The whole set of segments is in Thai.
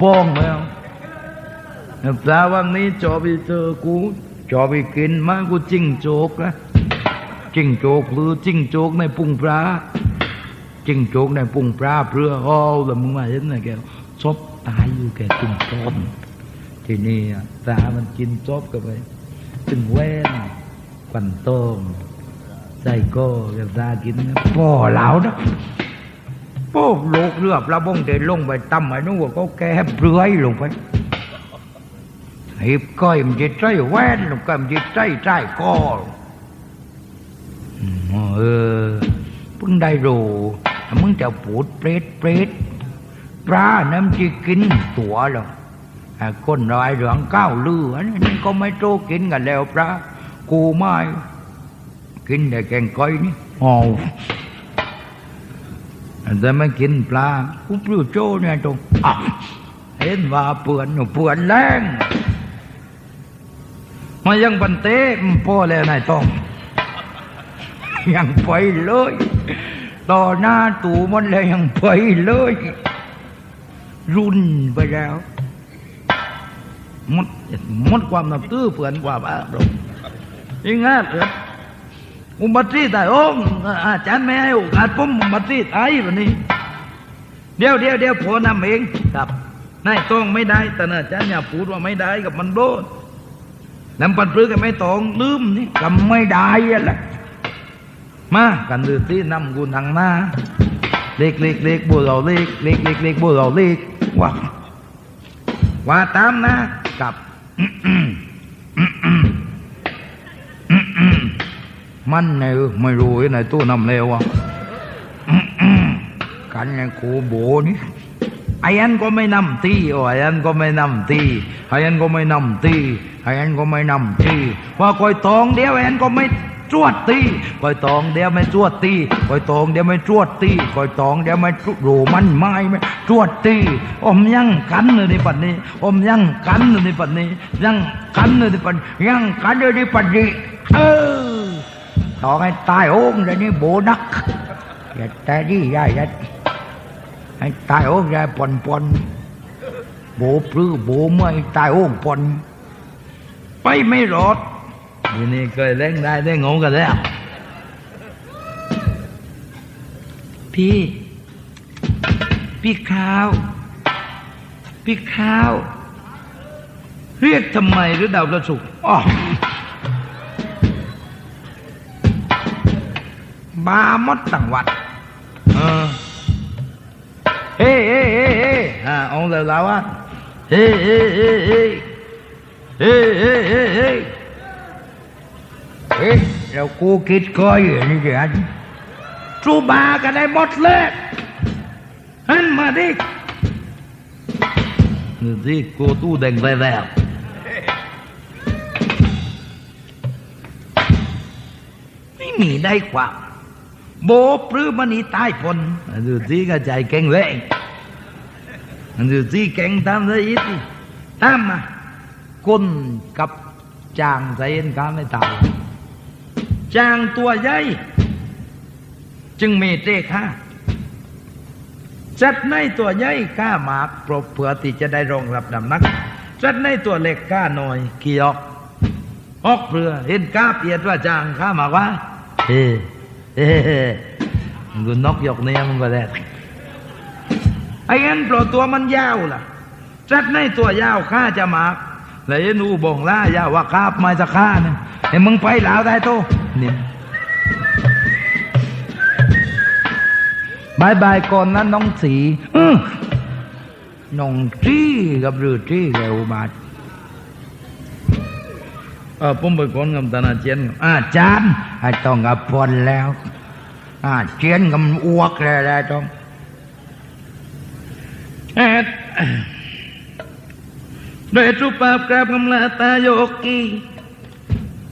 ป้องแล้วปลาวันนี้จอไปเจอกูจอไปกินมากูจิ้งโจกนะจิ้งโจกหรือจิ้งโจกในปุ่งปลาจิ้งโจกในปุ่งปลาเพื่อเอาแล้วมึงมาเห็นนะแกซบตายอยู่แกกินต้มทีนี้อะตามันกินซบกันไปถึงแว่นควันต้มใจก็กับตากินพ่อเหลานะ โอ้โลกเรือปลาบงเดินลงไปตั้มไอ้นู้นว่าเขาแก้เปลือยลงไปหิบก้อยมันจะใจแว่นลงก็มันจะใจใจก้ออืมเออเพิ่งได้รู้มึงจะปูดเปรตเปรตปลาน้ำจะกินตัวหรอกไอ้คนรายเหลืองก้าวลืออันนี้ก็ไม่โตกินกันแล้วปลากูไม่กินแต่แกงก้อยนี่อ๋อ แต่ไม่กินปลากูปลื้โจ้เนี่ยตรงเห็นว่าเปื่อนหนูเปื่อนแรงมายังบันเต้มพ่อแล้วนายต้อง ยังไปเลย ต่อหน้าตู่มันเลยยังไปเลย รุนไปแล้วหมดหมดความนับตื้อเปื่อนกว่าบ้าลงยังไงเกิด อุบัติเหตุโอ้อาจารย์ไม่ให้โอกาสผมอุบัติเหตุวันนี้ เดี๋ยวเดี๋ยวเดี๋ยวพอนำเองครับนายต้องไม่ได้แต่นะอาจารย์อย่าพูดว่าไม่ได้กับมันโดนนำปันปลื้กันไม่ต้องลืมนี่กำไม่ได้อะแหละมากันดื้อที่นำกุนทางหน้าเล็กเล็กเล็กบัวเราเล็กเล็กเล็กเล็กบัวเราเล็กว่าว่าตามนะกับ มันในไม่รู้ไอ้ไหนตู้นำเลวอะกันไงกูโบนี่ไอ้อันก็ไม่นำตีโอ้ไอ้อันก็ไม่นำตีไอ้อันก็ไม่นำตีไอ้อันก็ไม่นำตีว่าคอยตองเดียวไอ้อันก็ไม่จวดตีคอยตองเดียวไม่จวดตีคอยตองเดียวไม่จวดตีคอยตองเดียวไม่โรมันไม่ไม่จวดตีอมยั่งกันเลยในปัจนี้อมยั่งกันเลยในปัจนี้ยั่งกันเลยในปัจยั่งกันเลยในปัจนี้เออ ตองให้ตายโอ้งเดี๋ยวนี้โบนักอย่าแต่ดีอย่าอย่าให้ตายโอ้งอย่าปนปนโบปลื้อโบเมื่อยตายโอ้งปนไปไม่รอดทีนี้เคยเล่นได้ได้งงกันแล้วพี่ พี่ข้าว พี่ข้าว เรียกทำไมหรือดาวประสุกร์อ๋อ บาหมดต่างวัดเออเฮ้เฮ้เฮ้เฮ้อ่าองค์เดียวแล้วอะเฮ้เฮ้เฮ้เฮ้เฮ้เฮ้เฮ้เฮ้เฮ้เรากูคิดก้อยอยู่นี่เดี๋ยวจูบากันได้หมดเลยหันมาดินี่สิกูตู้แดงไปแล้วไม่มีได้ความ โบปลื้มมันนี่ตายพนอันดูสิก็ใจแข็งแรงอันดูสิแข็งตามได้อีกทีตามมาคนกับจางใจเย็นกันไม่ตายจางตัวใหญ่จึงมีเต้ค่าจัดในตัวใหญ่ก้าหมากปรบเผื่อที่จะได้รองรับน้ำหนักจัดในตัวเล็กก้าหน่อยกี่ออกออกเปลือเห็นก้าเปียนว่าจางข้าหมากว่าเอ มึงก็นกยกเนี่ยมึงก็ได้ไอ้งั้นเพราะตัวมันยาวล่ะจัดในตัวยาวข้าจะมากแล้วไอ้หนูบ่งล่ายาวว่าข้าบมาจะฆ่าเนี่ยไอ้มึงไปหลาวได้โตเนี่ยบายบายก่อนนะน้องสีอืน้องจี้กับรือจี้เร็วบาด เออผมไปคนกับตานาเจียนกับอาจารย์ไอ้ต้องกับพนแล้วอาเจียนกับมันอ้วกแล้วแล้วต้องเอ็ดโดยทุปปาบกราบกำลาตาโยกี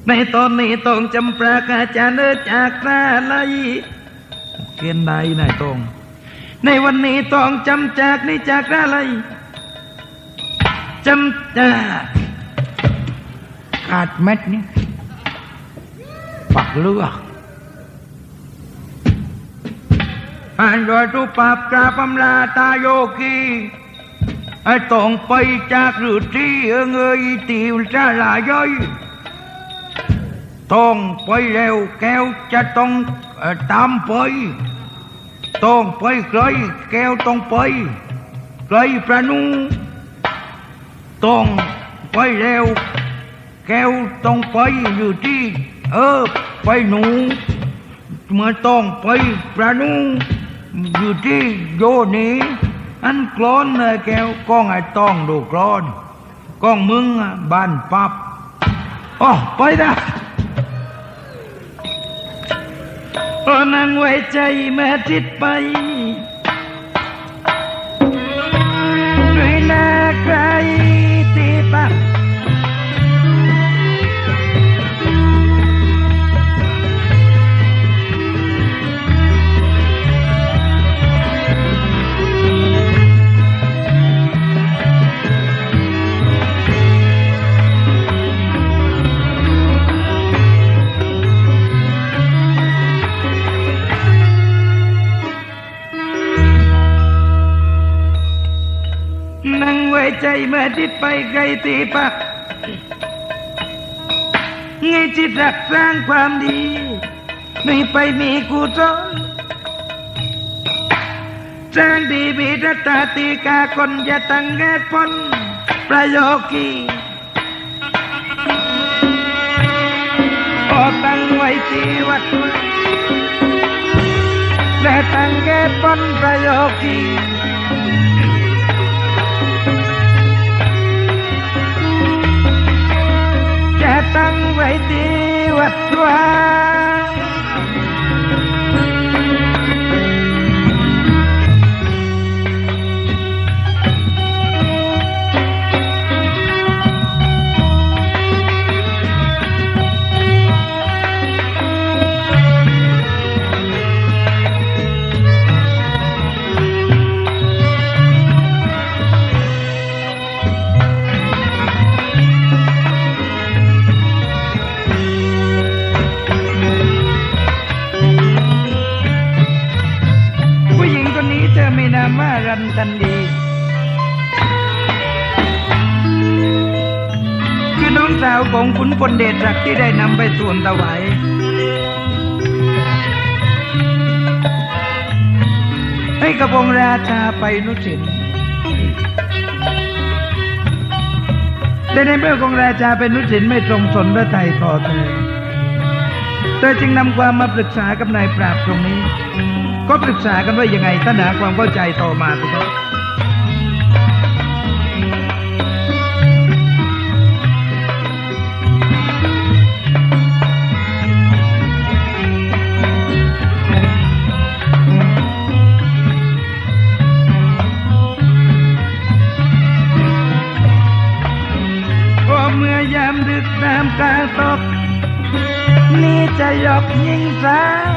ในตอนนี้ต้องจำปรากอาจารย์เออจากหน้าไหลเกียนใดนายตรงในวันนี้ต้องจำจากนี่จากหน้าไหลจำจาก ขาดเม็ดนี่ปักเลือกอ่านโดยทุปปาบกราบำลาตาโยกีไอ้ต้องไปจากหรือที่เอิงเอยตีวจะลาย่อยต้องไปเร็วแก้วจะต้องตามไปต้องไปไกลแก้วต้องไปไกลประนูต้องไปเร็ว แก้วต้องไปอยู่ที่ เออ ไปหนูเมื่อต้องไปประนูอยู่ที่โยนี้อันกลอนเลยแก้วก้องไอ้ต้องดูกลอนก้องมึงบ้านปับอ๋อไปนะเออนั่งไว้ใจแม่ทิดไป ไว้ใจเมื่อทิดไปไกลตีปักไงจิตรักสร้างความดีไม่ไปมีกูจนสร้างดีมีรัตตาตีกาคนอย่าตั้งแงดพ้นประโยคีพอตั้งไว้ที่วัดและตั้งแงดพ้นประโยคี ตั้งไว้ที่วัดวา พลเดชรักที่ได้นำไปส่วนถวายให้กระบองราชาไปนุสินแต่ในเมื่อของราชาเป็นนุสินไม่ทรงสนพระไทยพอเธอเธอจึงนำความมาปรึกษากับนายปราบตรงนี้ ก็ปรึกษากันว่ายังไงถ้าหาความเข้าใจต่อมาก็ได้ก็ เมื่อยามดึกน้ำกาตก นี่จะยกยิงสาว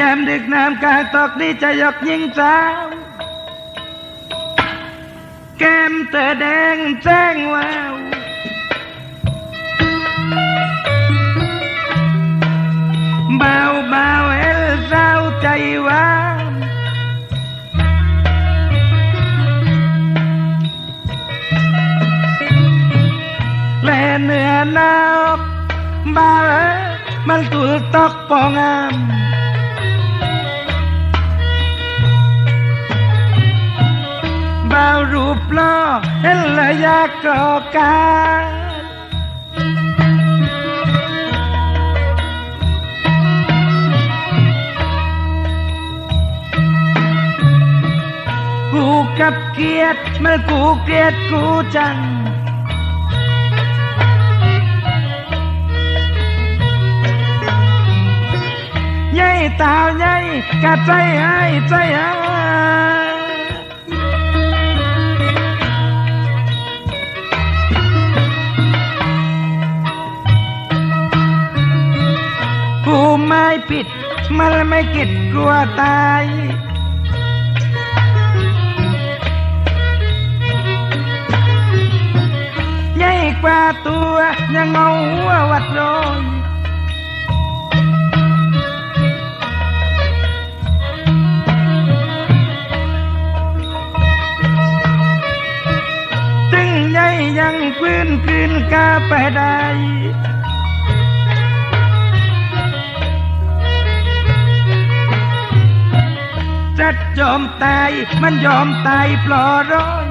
ยามดึกน้ำกางตกนี่จะยกยิงสาว แก้มเธอแดงแจ้งวาวเบาเบาเอลสาวใจหวาแลเนื้อหนาวบาเอมันตุลตอกปองาม บ่าวรูปล่อเห็นละอยากกอการกูกับเกียรติมันกูเกลียดกูจัง ใหญ่ตาวใหญ่กะใจใหายใจหา ผิด มันไม่คิดกลัวตายใหญ่กว่าตัวยังเอาหัววัดโรยถึงใหญ่ยังพื้นคืนกาไปได้ จะยอมตายมันยอมตายปลอร้อย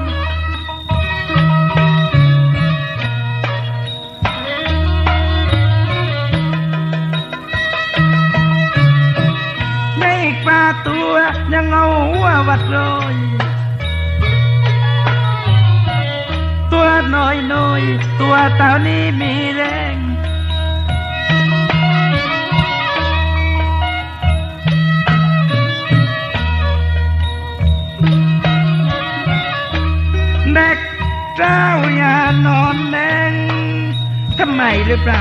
ในกว่าตัวยังเอาหัววัดโรยตัวน้อยน้อยตัวเต่านี้มีแรง เจ้าอย่านอนแดงทำไมหรือเปล่า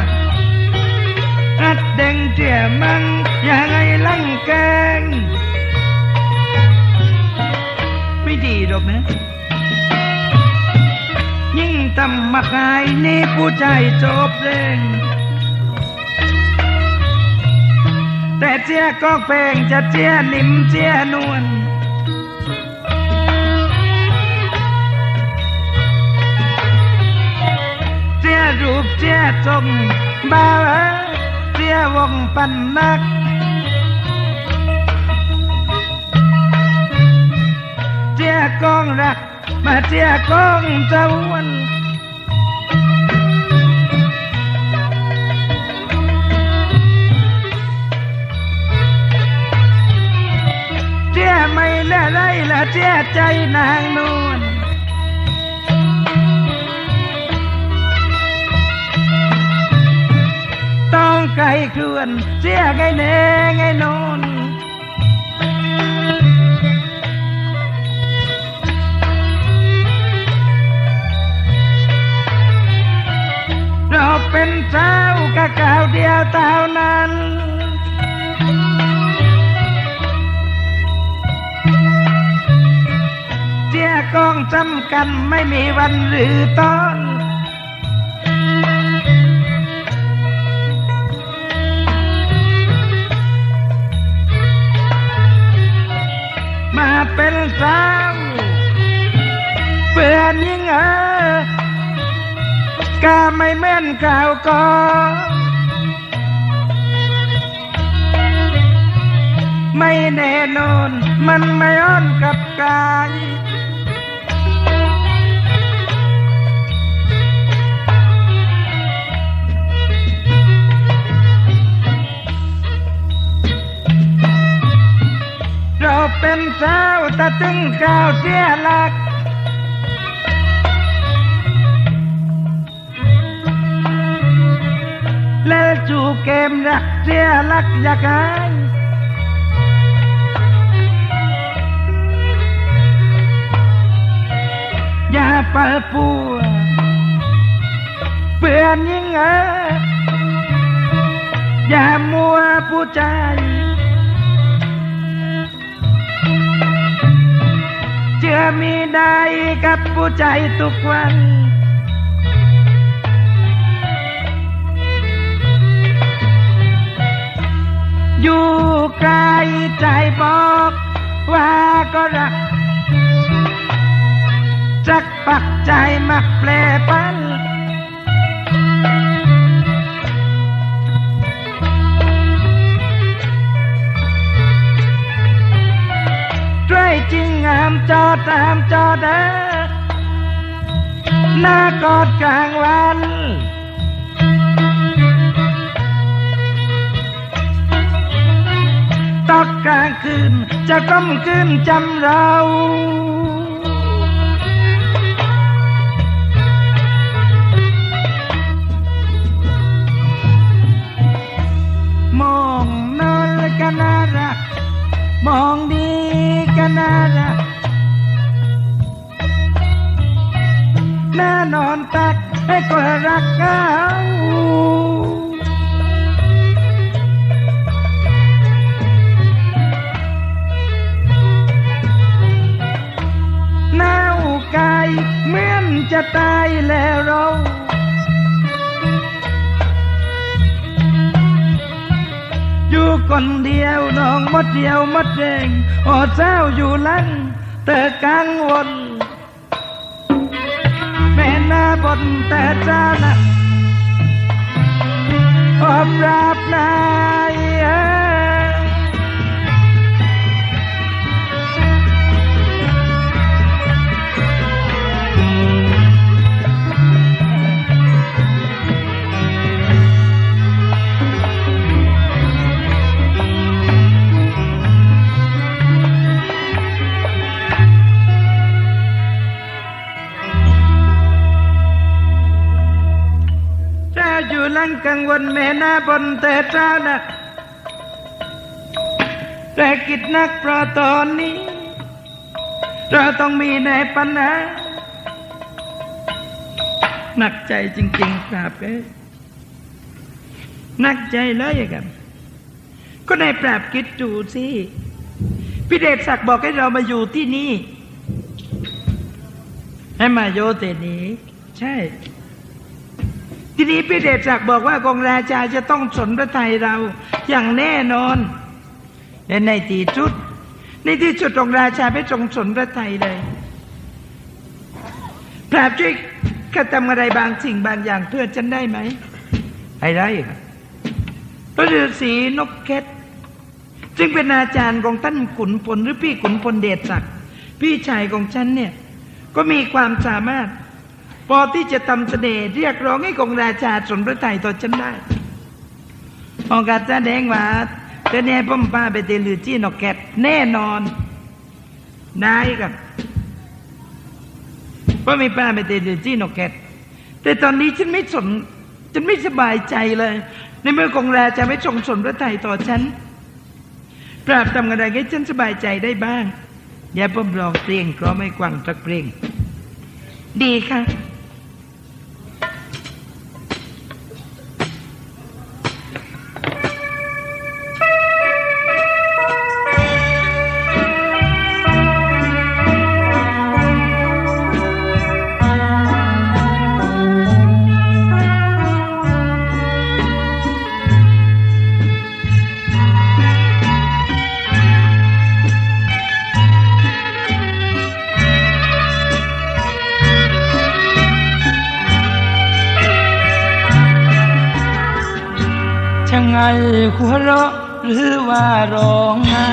อัดเด้งเจียมันอย่างไงลังแกง ไม่ดีหรอกนะ ยิ่งทำมาขายนี่ผู้ใจจบเร่งแต่เจียก็แพงจะเจียนิ่มเจียนวล รูปเจียจงบาเอ้ยเจียวงปันนัก เจียกองรัก มาเจียกองเจ้าวันเจียไม่ละไรละเจียใจนางน วลต้องไกลเคลื่อน เสียไงเนไงนอนเราเป็นเจ้ากะกาวเดียวเท่านั้นเจียกองจำกันไม่มีวันหรือตอน เป็นสาวเปื่อนยิ่งเออกาไม่แม่นข่าวก็ไม่แน่นอน มันไม่อ้อนกับกาย เป็นสาวแต่ถึงข่าวเสียหลัก แล้วจูเกมรักเสียหลักอยากหายอย่าเปิดปัวเปื่อนยิ่งเอออย่ามัวผู้ใจ ชื่อมีได้กับผู้ใจทุกวันอยู่ไกลใจบอกว่าก็รัก จักปักใจมักแปลปันามจอตามจอเด้อหน้ากอดกลางวันตอกกลางคืนจะก้มคืนจำเรามองนอนก็น่ารัก มองดีกันน่ารักแน่นอนตักให้คนรักเขาเน่าไก่เหมือนจะตายแล้วเรา คนเดียวน้องมดเดียวมดแดงโอเจ้าอยู่หลังเตอกังวลแม่น้าบนแต่เจ้านะอบรับนาย จ้าอยู่หลังกังวลแม่หน้าบนแต่เจ้านะแต่กิจนักเพราะตอนนี้ เราต้องมีในปัญหาหนักใจจริง ๆ ครับเอ้หนักใจเลยครับ ก็ในปราบคิดดูสิพี่เดชศักดิ์บอกให้เรามาอยู่ที่นี่ ให้มาโยเตนี้ ใช่ ทีนี้พี่เดชศักดิ์บอกว่ากองราชาจะต้องสนพระไทยเราอย่างแน่นอนและในที่สุด ในที่สุดองราชาไม่ทรงสนพระไทยเลยพระช่วยข้าทำอะไรบางสิ่งบางอย่างเพื่อฉันได้ไหมอะไรครับพระฤาษีนกเก็ตจึงเป็นอาจารย์ของท่านขุนพลหรือพี่ขุนพลเดชศักดิ์พี่ชายของฉันเนี่ย ก็มีความสามารถ พอที่จะทำเสน่ห์เรียกร้องให้กองราชาสนพระไทยต่อฉันได้องค์การแสดงว่าเจะแน่พ่อป้าไปเตลือจี้นกแกตแน่นอนได้ครับพราะมีป้าไปเตลือจี้นกแกตแต่ตอนนี้ฉันไม่สนฉันไม่สบายใจเลย ในเมื่อกองราชาไม่ทรงสนพระไทยต่อฉันปราบทำอะไรให้ฉันสบายใจได้บ้าง อย่าพ่มลองเพลงเพราะไม่กวางสักเพลงดีค่ะ หัวเราะหรือว่าร้องไห้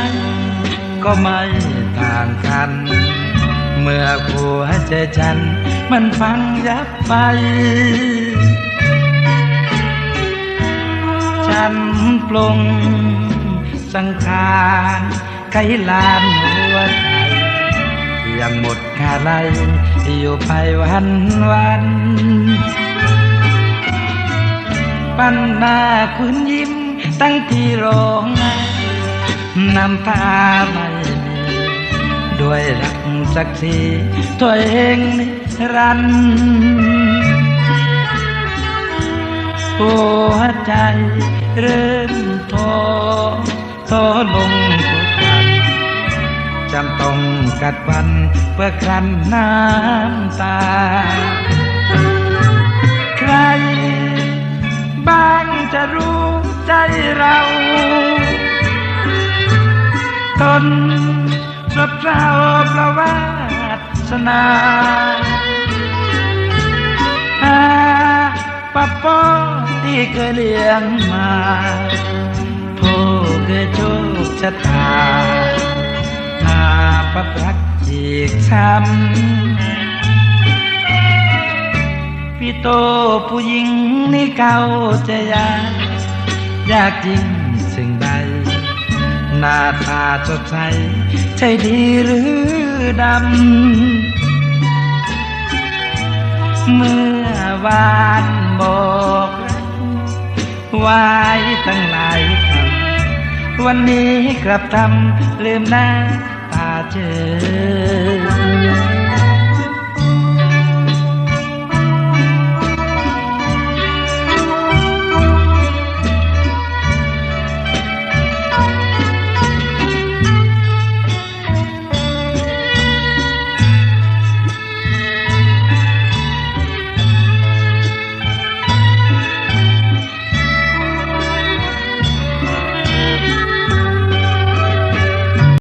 ก็ไม่ต่างกัน เมื่อหัวใจฉัน มันฟังยับไป ฉันปลงสังขารไกลานหัวใจยังหมดคาไลอยู่ไปวันวันปันหน้าคุณยิ้ม ตั้งที่ร้องไห้นำตาไม่ด้วยรักสักทีตัวเองนิรันดร์หัวใจเริ่มท้อท้อลงทุกวันจำต้องกัดฟันเพื่อครันน้ำตา ใครบ้างจะรู้ เราทนสบเศร้าประวาสนาอาปะปอที่เคยเลี้ยงมาผู้เคยโชคชะตาอาปักรักจีกช้ำพี่โตผู้หญิงนี่เก่าจะยาก ยากจริงสิ่งใด หน้าตาสดใสใช่ดีหรือดำ เมื่อวานบอกไว้ตั้งหลายคำวันนี้กลับทำลืมหน้าตาเจอ